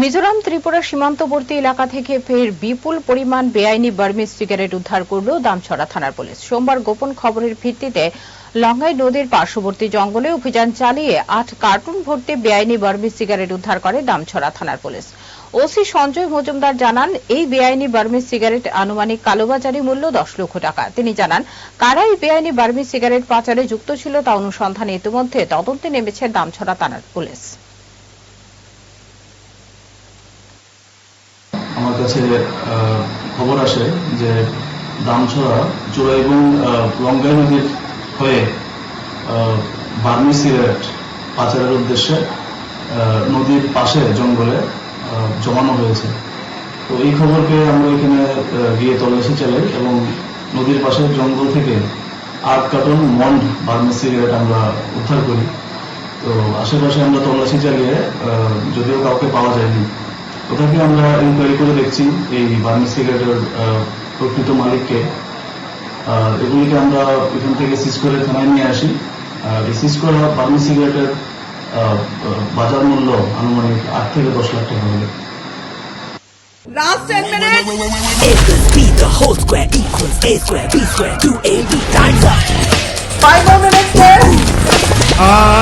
মিজোরাম ত্রিপুরা সীমান্তবর্তী এলাকা থেকে ফের বিপুল পরিমাণ বেআইনি বার্মিজ সিগারেট উদ্ধার করল দামছড়া থানার পুলিশ। সোমবার গোপন খবরের ভিত্তিতে লঙ্গাই নদীর পার্শ্ববর্তী জঙ্গলে অভিযান চালিয়ে আট কার্টুন ভর্তি বেআইনি বার্মিজ সিগারেট উদ্ধার করে দামছড়া থানার পুলিশ। ওসি সঞ্জয় মজুমদার জানান, এই বেআইনি বার্মিজ সিগারেট আনুমানিক কালোবাজারি মূল্য দশ লক্ষ টাকা। তিনি জানান, কারা এই বেআইনি বার্মিজ সিগারেট পাচারে যুক্ত ছিল তা অনুসন্ধানে ইতিমধ্যে তদন্তে নেমেছে দামছড়া থানার পুলিশ। কাছে খবর আসে যে দামছড়া চোরা এবং লঙ্গাই নদীর হয়ে বার্মি সিগারেট পাচারের উদ্দেশ্যে নদীর পাশে জঙ্গলে জমানো হয়েছে। তো এই খবর পেয়ে আমরা এখানে গিয়ে তল্লাশি চালাই এবং নদীর পাশের জঙ্গল থেকে আট কার্টন মন্ড বার্মি সিগারেট আমরা উদ্ধার করি। তো আশেপাশে আমরা তল্লাশি চালিয়ে যদিও কাউকে পাওয়া যায়নি ওটাকে আমরা ইনকোয়ারি করে দেখছি এই বার্মি সিগারেটের প্রকৃত মালিককে এগুলিকে আমরা এখান থেকে সিজ করে থানায় নিয়ে আসি এই সিজ করা বার্মি সিগারেটের বাজার মূল্য আনুমানিক আট থেকে দশ লাখ টাকা হবে Last 10 minutes. A plus B, the whole square equals A square, B square, 2AB times up. Five more minutes there. I've got